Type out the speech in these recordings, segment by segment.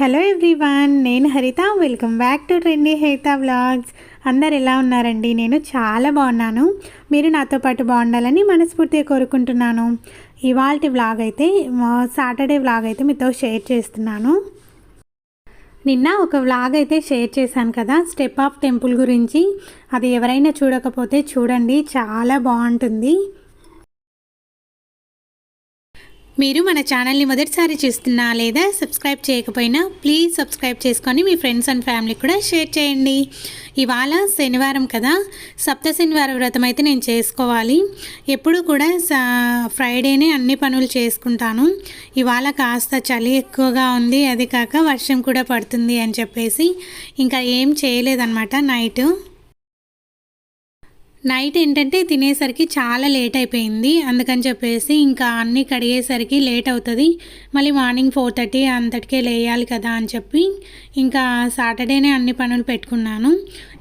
Hello everyone నేను Haritha. Welcome back to trendy Haritha vlogs అందరు ఎలా ఉన్నారండి? నేను చాలా బాగున్నాను. మీరు నాతో పాటు బాగుండాలని మనస్ఫూర్తిగా కోరుకుంటున్నాను. ఇవాళ వ్లాగ్ అయితే సాటర్డే వ్లాగ్ అయితే మీతో షేర్ చేస్తున్నాను. నిన్న ఒక వ్లాగ్ అయితే షేర్ చేశాను కదా స్టెప్ ఆఫ్ టెంపుల్ గురించి. అది ఎవరైనా చూడకపోతే చూడండి చాలా బాగుంటుంది. మీరు మన ఛానల్ని మొదటిసారి చూస్తున్నా లేదా సబ్స్క్రైబ్ చేయకపోయినా ప్లీజ్ సబ్స్క్రైబ్ చేసుకొని మీ ఫ్రెండ్స్ అండ్ ఫ్యామిలీకి కూడా షేర్ చేయండి. ఇవాళ శనివారం కదా. సప్త శనివారం వ్రతం అయితే నేను చేసుకోవాలి. ఎప్పుడు కూడా ఫ్రైడేనే అన్ని పనులు చేసుకుంటాను. ఇవాళ కాస్త చలి ఎక్కువగా ఉంది. అది కాక వర్షం కూడా పడుతుంది అని చెప్పేసి ఇంకా ఏం చేయలేదన్నమాట నైట్. నైట్ ఏంటంటే తినేసరికి చాలా లేట్ అయిపోయింది. అందుకని చెప్పేసి ఇంకా అన్నీ కడిగేసరికి లేట్ అవుతుంది. మళ్ళీ మార్నింగ్ ఫోర్ థర్టీ అంతటికే లేయాలి కదా అని చెప్పి ఇంకా సాటర్డేనే అన్ని పనులు పెట్టుకున్నాను.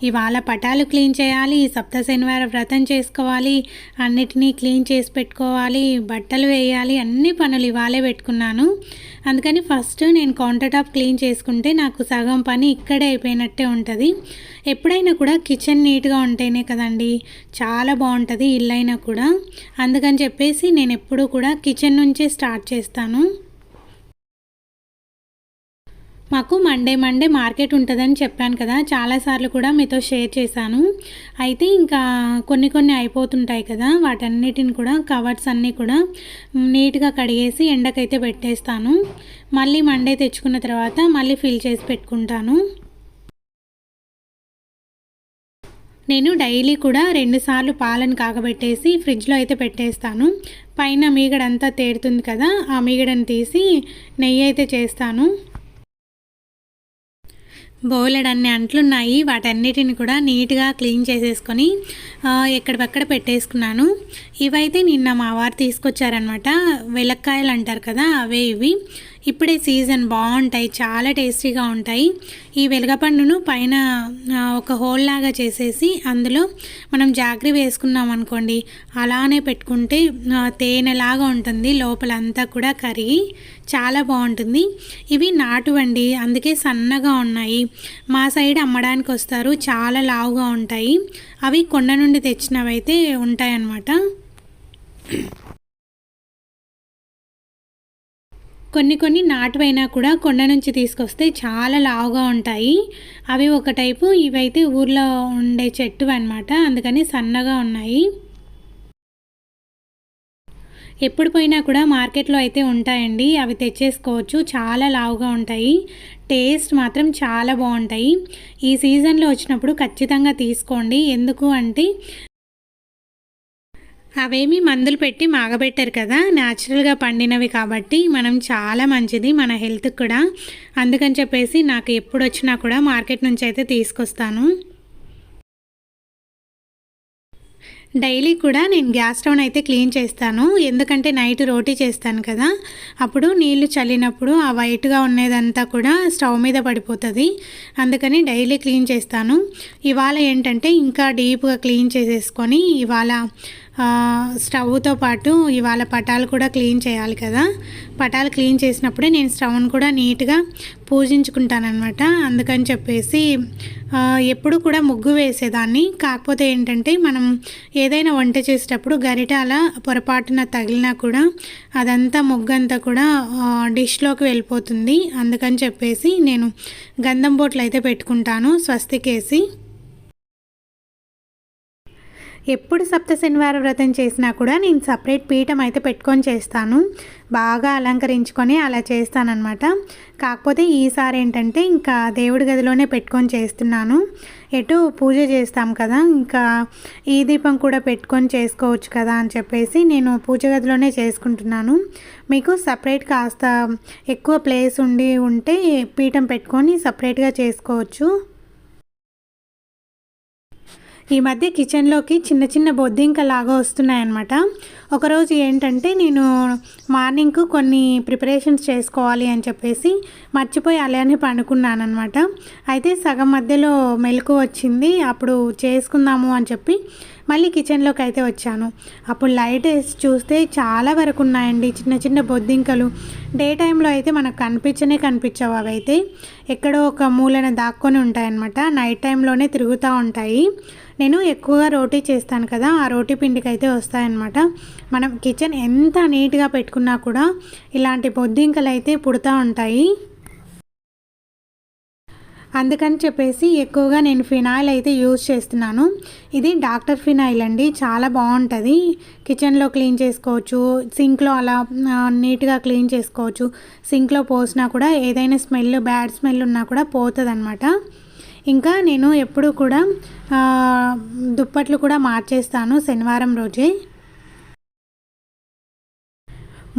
ఇవాళ పటాలు క్లీన్ చేయాలి సప్త శనివారం వ్రతం చేసుకోవాలి అన్నిటినీ క్లీన్ చేసి పెట్టుకోవాలి బట్టలు వేయాలి అన్ని పనులు ఇవాళే పెట్టుకున్నాను. అందుకని ఫస్ట్ నేను కౌంటర్ టాప్ క్లీన్ చేసుకుంటే నాకు సగం పని ఇక్కడే అయిపోయినట్టే ఉంటుంది. ఎప్పుడైనా కూడా కిచెన్ నీట్గా ఉంటేనే కదండి చాలా బాగుంటుంది ఇల్లైనా కూడా. అందుకని చెప్పేసి నేను ఎప్పుడూ కూడా కిచెన్ నుంచే స్టార్ట్ చేస్తాను. మాకు మండే మండే మార్కెట్ ఉంటుందని చెప్పాను కదా. చాలాసార్లు కూడా మీతో షేర్ చేశాను. అయితే ఇంకా కొన్ని కొన్ని అయిపోతుంటాయి కదా. వాటన్నిటిని కూడా కవర్స్ అన్నీ కూడా నీట్గా కడిగేసి ఎండకైతే పెట్టేస్తాను. మళ్ళీ మండే తెచ్చుకున్న తర్వాత మళ్ళీ ఫిల్ చేసి పెట్టుకుంటాను. నేను డైలీ కూడా రెండుసార్లు పాలను కాగబెట్టేసి ఫ్రిడ్జ్లో అయితే పెట్టేస్తాను. పైన మీగడంతా తేడుతుంది కదా. ఆ మీగడని తీసి నెయ్యి అయితే చేస్తాను. బోలెడన్ని అంట్లున్నాయి. వాటన్నిటిని కూడా నీట్గా క్లీన్ చేసేసుకొని ఎక్కడిపక్కడ పెట్టేసుకున్నాను. ఇవైతే నిన్న మా వారు తీసుకొచ్చారనమాట వెలక్కాయలు అంటారు కదా అవే ఇవి. ఇప్పుడే సీజన్ బాగుంటాయి చాలా టేస్టీగా ఉంటాయి. ఈ వెలగపండును పైన ఒక హోల్ లాగా చేసేసి అందులో మనం జాగ్రీ వేసుకున్నాం అనుకోండి అలానే పెట్టుకుంటే తేనెలాగా ఉంటుంది లోపలంతా కూడా కరిగి చాలా బాగుంటుంది. ఇవి నాటువండి అందుకే సన్నగా ఉన్నాయి. మా సైడ్ అమ్మడానికి వస్తారు చాలా లావుగా ఉంటాయి. అవి కొండ నుండి తెచ్చినవి అయితే ఉంటాయన్నమాట. కొన్ని కొన్ని నాటువైనా కూడా కొండ నుంచి తీసుకొస్తే చాలా లావుగా ఉంటాయి. అవి ఒక టైపు ఇవైతే ఊర్లో ఉండే చెట్టు అనమాట అందుకని సన్నగా ఉన్నాయి. ఎప్పుడు పోయినా కూడా మార్కెట్లో అయితే ఉంటాయండి. అవి తెచ్చేసుకోవచ్చు. చాలా లావుగా ఉంటాయి. టేస్ట్ మాత్రం చాలా బాగుంటాయి. ఈ సీజన్లో వచ్చినప్పుడు ఖచ్చితంగా తీసుకోండి. ఎందుకు అంటే అవేమి మందులు పెట్టి మాగబెట్టారు కదా. న్యాచురల్గా పండినవి కాబట్టి మనం చాలా మంచిది మన హెల్త్కి కూడా. అందుకని చెప్పేసి నాకు ఎప్పుడు వచ్చినా కూడా మార్కెట్ నుంచి అయితే తీసుకొస్తాను. డైలీ కూడా నేను గ్యాస్ స్టవ్ని అయితే క్లీన్ చేస్తాను. ఎందుకంటే నైట్ రోటీ చేస్తాను కదా. అప్పుడు నీళ్ళు చల్లినప్పుడు ఆ వైట్గా ఉన్నదంతా కూడా స్టవ్ మీద పడిపోతుంది. అందుకని డైలీ క్లీన్ చేస్తాను. ఇవాళ ఏంటంటే ఇంకా డీప్గా క్లీన్ చేసేసుకొని ఇవాళ స్టవ్తో పాటు ఇవాళ పటాలు కూడా క్లీన్ చేయాలి కదా. పటాలు క్లీన్ చేసినప్పుడే నేను స్టవ్ను కూడా నీట్గా పూజించుకుంటానమాట అందుకని చెప్పేసి ఎప్పుడు కూడా ముగ్గు వేసేదాన్ని. కాకపోతే ఏంటంటే మనం ఏదైనా వంట చేసేటప్పుడు గరిటాల పొరపాటున తగిలినా కూడా అదంతా ముగ్గు అంతా కూడా డిష్లోకి వెళ్ళిపోతుంది. అందుకని చెప్పేసి నేను గంధం బోట్లు అయితే పెట్టుకుంటాను స్వస్తికేసి. ఎప్పుడు సప్త శనివార వ్రతం చేసినా కూడా నేను సపరేట్ పీఠం అయితే పెట్టుకొని చేస్తాను. బాగా అలంకరించుకొని అలా చేస్తానన్నమాట. కాకపోతే ఈసారి ఏంటంటే ఇంకా దేవుడి గదిలోనే పెట్టుకొని చేస్తున్నాను. ఎటు పూజ చేస్తాం కదా ఇంకా ఈ దీపం కూడా పెట్టుకొని చేసుకోవచ్చు కదా అని చెప్పేసి నేను పూజ గదిలోనే చేసుకుంటున్నాను. మీకు సపరేట్ కాస్త ఎక్కువ ప్లేస్ ఉండి ఉంటే పీఠం పెట్టుకొని సపరేట్గా చేసుకోవచ్చు. ఈ మధ్య కిచెన్లోకి చిన్న చిన్న బొద్దింకలాగా వస్తున్నాయన్నమాట. ఒకరోజు ఏంటంటే నేను మార్నింగ్కు కొన్ని ప్రిపరేషన్స్ చేసుకోవాలి అని చెప్పేసి మర్చిపోయి అలానే పండుకున్నాను అనమాట అయితే సగం మధ్యలో మెలకు వచ్చింది అప్పుడు చేసుకుందాము అని చెప్పి మళ్ళీ కిచెన్లోకి అయితే వచ్చాను. అప్పుడు లైట్ వేసి చూస్తే చాలా వరకు ఉన్నాయండి చిన్న చిన్న బొద్దింకలు. డే టైంలో అయితే మనకు కనిపించనే కనిపించవు అవి అయితే ఎక్కడో ఒక మూలన దాక్కొని ఉంటాయన్నమాట. నైట్ టైంలోనే తిరుగుతూ ఉంటాయి. నేను ఎక్కువగా రోటీ చేస్తాను కదా ఆ రోటీ పిండికి అయితే వస్తాయన్నమాట. మనం కిచెన్ ఎంత నీట్గా పెట్టుకున్నా కూడా ఇలాంటి బొద్దింకలు అయితే పుడతా ఉంటాయి. అందుకని చెప్పేసి ఎక్కువగా నేను ఫినాయిల్ అయితే యూజ్ చేస్తున్నాను. ఇది డాక్టర్ ఫినాయిల్ అండి చాలా బాగుంటుంది. కిచెన్లో క్లీన్ చేసుకోవచ్చు సింక్లో అలా నీట్గా క్లీన్ చేసుకోవచ్చు. సింక్లో పోసినా కూడా ఏదైనా స్మెల్ బ్యాడ్ స్మెల్ ఉన్నా కూడా పోతుంది అనమాట ఇంకా నేను ఎప్పుడు కూడా దుప్పట్లు కూడా మార్చేస్తాను శనివారం రోజే.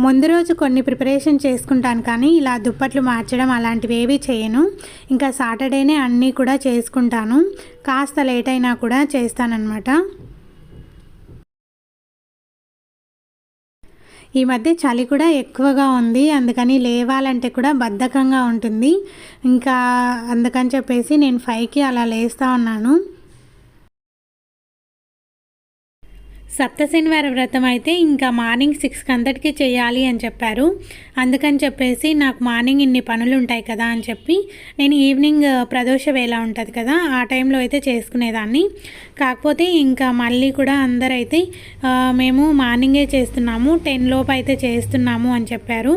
ముందు రోజు కొన్ని ప్రిపరేషన్ చేసుకుంటాను కానీ ఇలా దుప్పట్లు మార్చడం అలాంటివి ఏవి చేయను. ఇంకా సాటర్డేనే అన్నీ కూడా చేసుకుంటాను. కాస్త లేట్ అయినా కూడా చేస్తానన్నమాట. ఈ మధ్య చలి కూడా ఎక్కువగా ఉంది. అందుకని లేవాలంటే కూడా బద్ధకంగా ఉంటుంది. ఇంకా అందుకని చెప్పేసి నేను ఫైవ్కి అలా లేస్తూ ఉన్నాను. సప్త శనివార వ్రతం అయితే ఇంకా మార్నింగ్ సిక్స్కి అంతటికి చేయాలి అని చెప్పారు. అందుకని చెప్పేసి నాకు మార్నింగ్ ఇన్ని పనులు ఉంటాయి కదా అని చెప్పి నేను ఈవినింగ్ ప్రదోష వేళ ఉంటుంది కదా ఆ టైంలో అయితే చేసుకునేదాన్ని. కాకపోతే ఇంకా మళ్ళీ కూడా అందరైతే మేము మార్నింగే చేస్తున్నాము టెన్ లోపు అయితే చేస్తున్నాము అని చెప్పారు.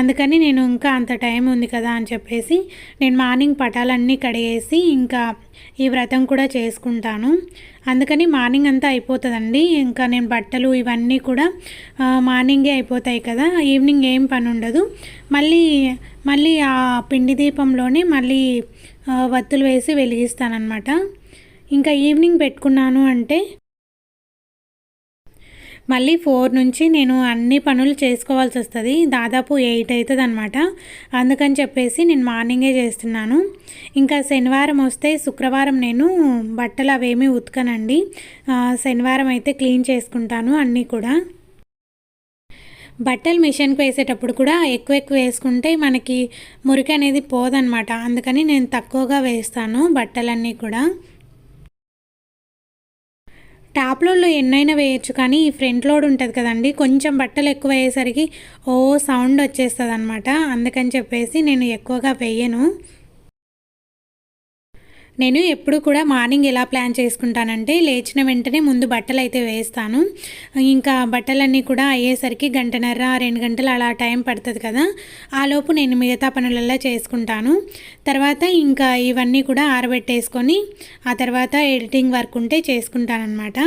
అందుకని నేను ఇంకా అంత టైం ఉంది కదా అని చెప్పేసి నేను మార్నింగ్ పటాలన్నీ కడిగేసి ఇంకా ఈ వ్రతం కూడా చేసుకుంటాను. అందుకని మార్నింగ్ అంతా అయిపోతుందండి. ఇంకా నేను బట్టలు ఇవన్నీ కూడా మార్నింగే అయిపోతాయి కదా. ఈవినింగ్ ఏం పని ఉండదు మళ్ళీ మళ్ళీ ఆ పిండి దీపంలోనే మళ్ళీ వత్తులు వేసి వెలిగిస్తానమాట ఇంకా ఈవినింగ్ పెట్టుకున్నాను అంటే మళ్ళీ ఫోర్ నుంచి నేను అన్ని పనులు చేసుకోవాల్సి వస్తుంది. దాదాపు ఎయిట్ అవుతుంది అనమాట అందుకని చెప్పేసి నేను మార్నింగే చేస్తున్నాను. ఇంకా శనివారం వస్తే శుక్రవారం నేను బట్టలు అవేమీ ఉతకనండి. శనివారం అయితే క్లీన్ చేసుకుంటాను అన్నీ కూడా. బట్టలు మిషన్కి వేసేటప్పుడు కూడా ఎక్కువ ఎక్కువ వేసుకుంటే మనకి మురికి అనేది పోదనమాట అందుకని నేను తక్కువగా వేస్తాను బట్టలన్నీ కూడా. టాప్ ఎన్నైనా వేయచ్చు కానీ ఈ ఫ్రంట్ లోడ్ ఉంటుంది కదండి. కొంచెం బట్టలు ఎక్కువ అయ్యేసరికి ఓ సౌండ్ వచ్చేస్తుంది అనమాట అందుకని చెప్పేసి నేను ఎక్కువగా వేయను. నేను ఎప్పుడు కూడా మార్నింగ్ ఎలా ప్లాన్ చేసుకుంటానంటే లేచిన వెంటనే ముందు బట్టలు అయితే వేస్తాను. ఇంకా బట్టలన్నీ కూడా అయ్యేసరికి గంటన్నర రెండు గంటలు అలా టైం పడుతుంది కదా ఆలోపు నేను మిగతా పనులల్లా చేసుకుంటాను. తర్వాత ఇంకా ఇవన్నీ కూడా ఆరబెట్టేసుకొని ఆ తర్వాత ఎడిటింగ్ వర్క్ ఉంటే చేసుకుంటానమాట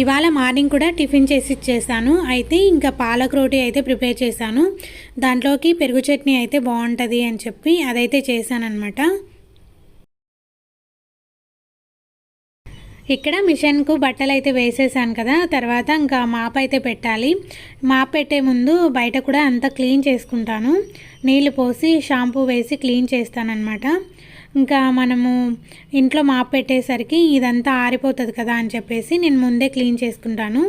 ఇవాళ మార్నింగ్ కూడా టిఫిన్ చేసి ఇచ్చేసాను. అయితే ఇంకా పాలక్ రోటీ అయితే ప్రిపేర్ చేశాను. దాంట్లోకి పెరుగు చట్నీ అయితే బాగుంటుంది అని చెప్పి అదైతే చేశానమాట ఇక్కడ మిషన్కు బట్టలు అయితే వేసేసాను కదా తర్వాత ఇంకా మాప్ అయితే పెట్టాలి. మాప్ పెట్టే ముందు బయట కూడా అంతా క్లీన్ చేసుకుంటాను. నీళ్ళు పోసి షాంపూ వేసి క్లీన్ చేస్తానన్నమాట. ఇంకా మనము ఇంట్లో మాప్ పెట్టేసరికి ఇదంతా ఆరిపోతుంది కదా అని చెప్పేసి నేను ముందే క్లీన్ చేసుకుంటాను.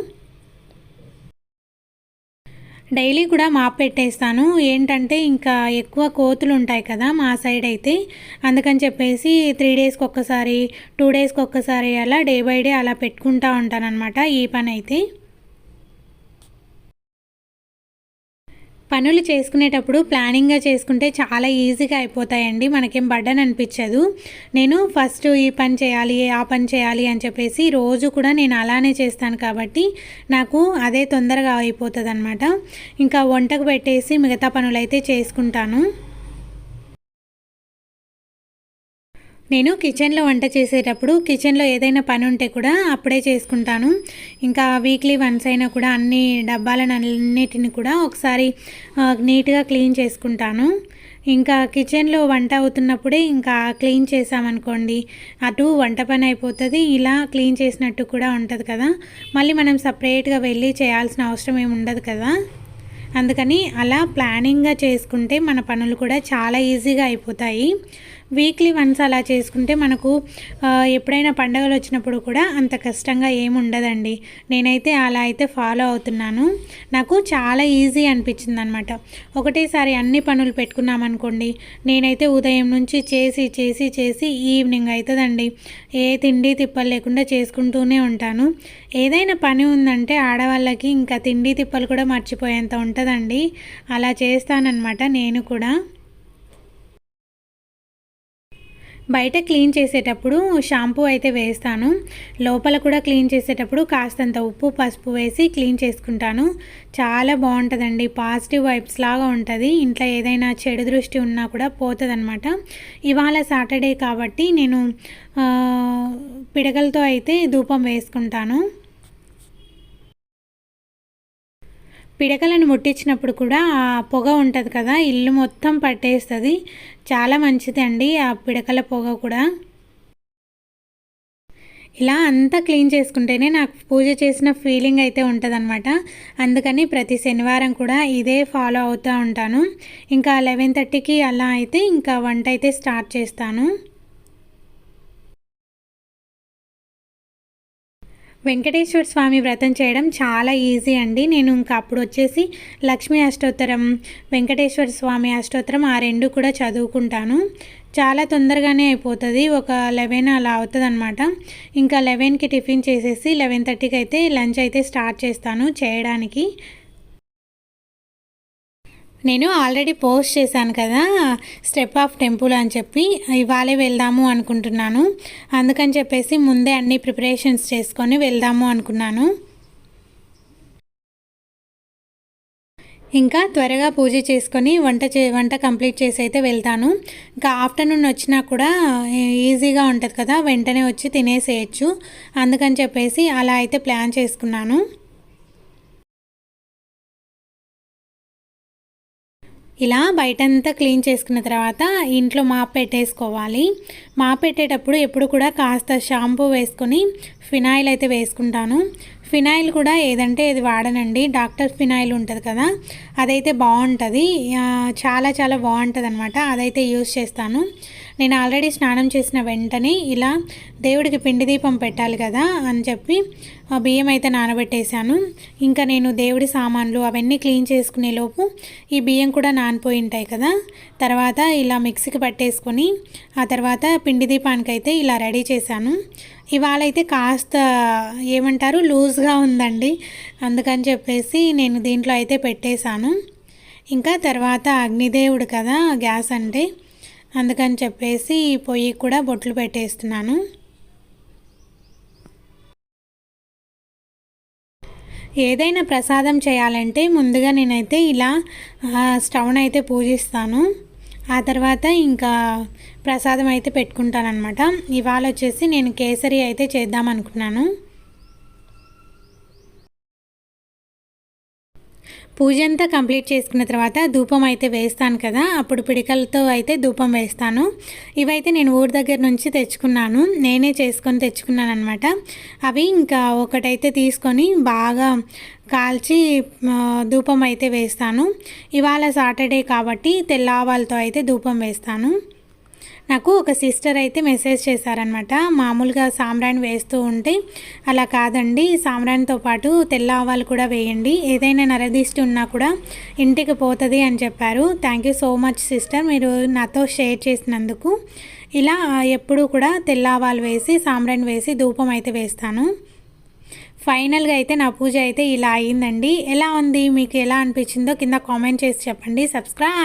డైలీ కూడా మాప్ పెట్టేస్తాను ఏంటంటే ఇంకా ఎక్కువ కోతులు ఉంటాయి కదా మా సైడ్ అయితే. అందుకని చెప్పేసి త్రీ డేస్కి ఒక్కసారి టూ డేస్కి ఒక్కసారి అలా డే బై డే అలా పెట్టుకుంటూ ఉంటానన్నమాట ఈ పని అయితే పనులు చేసుకునేటప్పుడు ప్లానింగ్గా చేసుకుంటే చాలా ఈజీగా అయిపోతాయండి. మనకేం బడ్డన్ అనిపించదు. నేను ఫస్ట్ ఈ పని చేయాలి ఆ పని చేయాలి అని చెప్పేసి రోజు కూడా నేను అలానే చేస్తాను కాబట్టి నాకు అదే తొందరగా అయిపోతుంది అనమాట ఇంకా వంటకు పెట్టేసి మిగతా పనులు అయితే చేసుకుంటాను. నేను కిచెన్లో వంట చేసేటప్పుడు కిచెన్లో ఏదైనా పని ఉంటే కూడా అప్పుడే చేసుకుంటాను. ఇంకా వీక్లీ వన్స్ అయినా కూడా అన్ని డబ్బాలను అన్నిటిని కూడా ఒకసారి నీట్గా క్లీన్ చేసుకుంటాను. ఇంకా కిచెన్లో వంట అవుతున్నప్పుడే ఇంకా క్లీన్ చేసామనుకోండి అటు వంట పని అయిపోతుంది ఇలా క్లీన్ చేసినట్టు కూడా ఉంటుంది కదా. మళ్ళీ మనం సపరేట్గా వెళ్ళి చేయాల్సిన అవసరం ఏమి ఉండదు కదా. అందుకని అలా ప్లానింగ్గా చేసుకుంటే మన పనులు కూడా చాలా ఈజీగా అయిపోతాయి. వీక్లీ వన్స్ అలా చేసుకుంటే మనకు ఎప్పుడైనా పండగలు వచ్చినప్పుడు కూడా అంత కష్టంగా ఏముండదండి నేనైతే అలా అయితే ఫాలో అవుతున్నాను. నాకు చాలా ఈజీ అనిపించింది అనమాట ఒకటేసారి అన్ని పనులు పెట్టుకున్నామనుకోండి నేనైతే ఉదయం నుంచి చేసి చేసి చేసి ఈవినింగ్ అవుతుందండి ఏ తిండి తిప్పలు లేకుండా చేసుకుంటూనే ఉంటాను. ఏదైనా పని ఉందంటే ఆడవాళ్ళకి ఇంకా తిండి తిప్పలు కూడా మర్చిపోయేంత ఉంటుందండి. అలా చేస్తానన్నమాట నేను కూడా. బయట క్లీన్ చేసేటప్పుడు షాంపూ అయితే వేస్తాను. లోపల కూడా క్లీన్ చేసేటప్పుడు కాస్తంత ఉప్పు పసుపు వేసి క్లీన్ చేసుకుంటాను. చాలా బాగుంటుందండి. పాజిటివ్ వైబ్స్ లాగా ఉంటుంది. ఇంట్లో ఏదైనా చెడు దృష్టి ఉన్నా కూడా పోతుంది అనమాట ఇవాళ సాటర్డే కాబట్టి నేను పిడకలతో అయితే ధూపం వేసుకుంటాను. పిడకలను ముట్టించినప్పుడు కూడా ఆ పొగ ఉంటుంది కదా ఇల్లు మొత్తం పట్టేస్తుంది. చాలా మంచిది అండి ఆ పిడకల పొగ కూడా. ఇలా అంతా క్లీన్ చేసుకుంటేనే నాకు పూజ చేసిన ఫీలింగ్ అయితే ఉంటుందన్నమాట. అందుకని ప్రతి శనివారం కూడా ఇదే ఫాలో అవుతూ ఉంటాను. ఇంకా లెవెన్ థర్టీకి అలా అయితే ఇంకా వంట అయితే స్టార్ట్ చేస్తాను. వెంకటేశ్వర స్వామి వ్రతం చేయడం చాలా ఈజీ అండి. నేను ఇంకా అప్పుడు వచ్చేసి లక్ష్మీ అష్టోత్తరం వెంకటేశ్వర స్వామి అష్టోత్తరం ఆ రెండు కూడా చదువుకుంటాను. చాలా తొందరగానే అయిపోతుంది. ఒక లెవెన్ అలా అవుతుంది అనమాట ఇంకా లెవెన్కి టిఫిన్ చేసేసి లెవెన్ థర్టీకి అయితే లంచ్ అయితే స్టార్ట్ చేస్తాను చేయడానికి. నేను ఆల్రెడీ పోస్ట్ చేశాను కదా స్టెప్ ఆఫ్ టెంపుల్ అని చెప్పి ఇవాళే వెళ్దాము అనుకుంటున్నాను. అందుకని చెప్పేసి ముందే అన్ని ప్రిపరేషన్స్ చేసుకొని వెళ్దాము అనుకున్నాను. ఇంకా త్వరగా పూజ చేసుకొని వంట చే వంట కంప్లీట్ చేసి అయితే వెళ్తాను. ఇంకా ఆఫ్టర్నూన్ వచ్చినా కూడా ఈజీగా ఉంటుంది కదా వెంటనే వచ్చి తినేసేయచ్చు. అందుకని చెప్పేసి అలా అయితే ప్లాన్ చేసుకున్నాను. ఇలా బయటంతా క్లీన్ చేసుకున్న తర్వాత ఇంట్లో మాప్ పెట్టేసుకోవాలి. మాప్ పెట్టేటప్పుడు ఎప్పుడు కూడా కాస్త షాంపూ వేసుకొని ఫినాయిల్ అయితే వేసుకుంటాను. ఫినాయిల్ కూడా ఏదంటే ఇది వాడనండి. డాక్టర్ ఫినాయిల్ ఉంటుంది కదా అదైతే బాగుంటుంది. చాలా చాలా బాగుంటుంది అనమాట అదైతే యూస్ చేస్తాను. నేను ఆల్రెడీ స్నానం చేసిన వెంటనే ఇలా దేవుడికి పిండి దీపం పెట్టాలి కదా అని చెప్పి బియ్యం అయితే నానబెట్టేశాను. ఇంకా నేను దేవుడి సామాన్లు అవన్నీ క్లీన్ చేసుకునే లోపు ఈ బియ్యం కూడా నానిపోయి ఉంటాయి కదా. తర్వాత ఇలా మిక్సీకి పట్టేసుకొని ఆ తర్వాత పిండి దీపానికి అయితే ఇలా రెడీ చేశాను. ఇవాళ అయితే కాస్త ఏమంటారు లూజ్గా ఉందండి. అందుకని చెప్పేసి నేను దీంట్లో అయితే పెట్టేశాను. ఇంకా తర్వాత అగ్నిదేవుడు కదా గ్యాస్ అంటే. అందుకని చెప్పేసి పొయ్యి కూడా బొట్లు పెట్టేస్తున్నాను. ఏదైనా ప్రసాదం చేయాలంటే ముందుగా నేనైతే ఇలా స్టవ్ని అయితే పూజిస్తాను. ఆ తర్వాత ఇంకా ప్రసాదం అయితే పెట్టుకుంటానమాట ఇవాళ వచ్చేసి నేను కేసరి అయితే చేద్దాం అనుకున్నాను పూజ అంతా కంప్లీట్ చేసుకున్న తర్వాత ధూపం అయితే వేస్తాను కదా అప్పుడు పిడికలతో అయితే ధూపం వేస్తాను. ఇవైతే నేను ఊరి దగ్గర నుంచి తెచ్చుకున్నాను నేనే చేసుకొని తెచ్చుకున్నాను అనమాట అవి ఇంకా ఒకటైతే తీసుకొని బాగా కాల్చి ధూపం అయితే వేస్తాను. ఇవాళ సాటర్డే కాబట్టి తెల్ల అయితే ధూపం వేస్తాను. నాకు ఒక సిస్టర్ అయితే మెసేజ్ చేశారనమాట మామూలుగా సాంబ్రాన్ వేస్తూ ఉంటే అలా కాదండి. సామ్రాన్తో పాటు తెల్ల ఆవాలు కూడా వేయండి. ఏదైనా నరదిష్టి ఉన్నా కూడా ఇంటికి పోతుంది అని చెప్పారు. Thank you so much sister మీరు నాతో షేర్ చేసినందుకు. ఇలా ఎప్పుడూ కూడా తెల్ల ఆవాలు వేసి సాంబ్రాన్ వేసి ధూపం అయితే వేస్తాను. ఫైనల్గా అయితే నా పూజ అయితే ఇలా అయిందండి. ఎలా ఉంది? మీకు ఎలా అనిపించిందో కింద కామెంట్ చేసి చెప్పండి. సబ్స్క్రైబ్